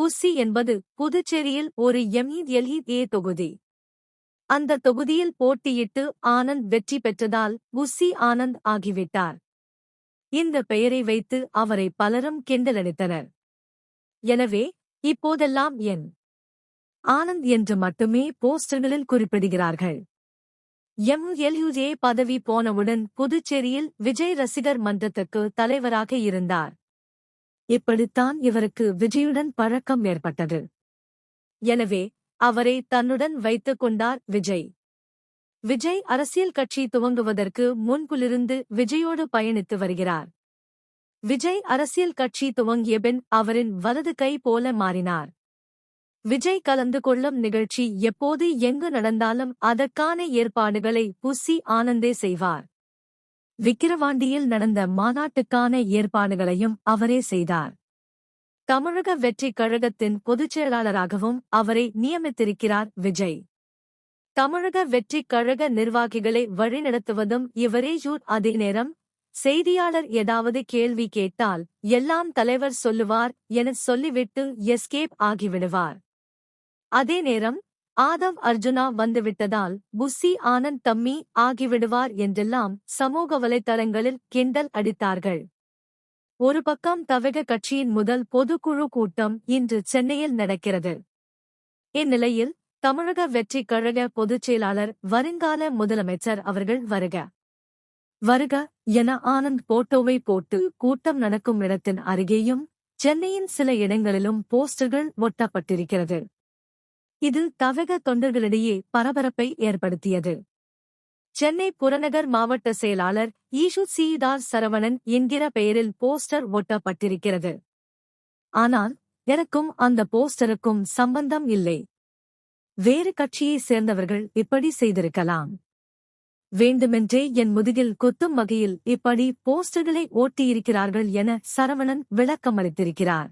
புசி என்பது புதுச்சேரியில் ஒரு எம்இஎல்இஏ தொகுதி. அந்த தொகுதியில் போட்டியிட்டு ஆனந்த் வெற்றி பெற்றதால் புசி ஆனந்த் ஆகிவிட்டார். இந்த பெயரை வைத்து அவரை பலரும் கிண்டலடித்தனர். எனவே இப்போதெல்லாம் என் ஆனந்த் என்று மட்டுமே போஸ்டர்களில் குறிப்பிடுகிறார்கள். எம்எல்யூஜே பதவி போனவுடன் புதுச்சேரியில் விஜய் ரசிகர் மன்றத்துக்கு தலைவராக இருந்தார். இப்படித்தான் இவருக்கு விஜயுடன் பழக்கம் ஏற்பட்டது. எனவே அவரை தன்னுடன் வைத்துக் கொண்டார் விஜய். விஜய் அரசியல் கட்சி துவங்குவதற்கு முன்புலிருந்து விஜயோடு பயணித்து வருகிறார். விஜய் அரசியல் கட்சி துவங்கியபின் அவரின் வலது கை போல மாறினார். விஜய் கலந்து கொள்ளும் நிகழ்ச்சி எப்போது எங்கு நடந்தாலும் அதற்கான ஏற்பாடுகளை புசி ஆனந்தே செய்வார். விக்கிரவாண்டியில் நடந்த மாநாட்டுக்கான ஏற்பாடுகளையும் அவரே செய்தார். தமிழக வெற்றிக் கழகத்தின் பொதுச் செயலாளராகவும் அவரை நியமித்திருக்கிறார் விஜய். தமிழக வெற்றிக் கழக நிர்வாகிகளை வழிநடத்துவதும் இவரேஜூர் அதே நேரம் செய்தியாளர் ஏதாவது கேள்வி கேட்டால் எல்லாம் தலைவர் சொல்லுவார் எனச் சொல்லிவிட்டு எஸ்கேப் ஆகிவிடுவார். அதே நேரம் ஆதவ் அர்ஜுனா வந்துவிட்டதால் புஸ்ஸி ஆனந்த் தம்மி ஆகிவிடுவார் என்றெல்லாம் சமூக வலைத்தளங்களில் கிண்டல் அடித்தார்கள். ஒரு பக்கம் தவக கட்சியின் முதல் பொதுக்குழு கூட்டம் இன்று சென்னையில் நடக்கிறது. இந்நிலையில் தமிழக வெற்றி கழக பொதுச் செயலாளர் வருங்கால முதலமைச்சர் அவர்கள் வருக. வருக என ஆனந்த் போட்டோவை போட்டு கூட்டம் நடக்கும் இடத்தின் அருகேயும் சென்னையின் சில இடங்களிலும் போஸ்டர்கள் ஒட்டப்பட்டிருக்கிறது. இது தவக தொண்டர்களிடையே பரபரப்பை ஏற்படுத்தியது. சென்னை புறநகர் மாவட்ட செயலாளர் ஈஷு சீதார் சரவணன் என்கிற பெயரில் போஸ்டர் ஒட்டப்பட்டிருக்கிறது. ஆனால் எனக்கும் அந்த போஸ்டருக்கும் சம்பந்தம் இல்லை. வேறு கட்சியைச் சேர்ந்தவர்கள் இப்படி செய்திருக்கலாம். வேண்டுமென்றே என் முதுகில் குத்தும் வகையில் இப்படி போஸ்டர்களை ஓட்டியிருக்கிறார்கள் என சரவணன் விளக்கமளித்திருக்கிறார்.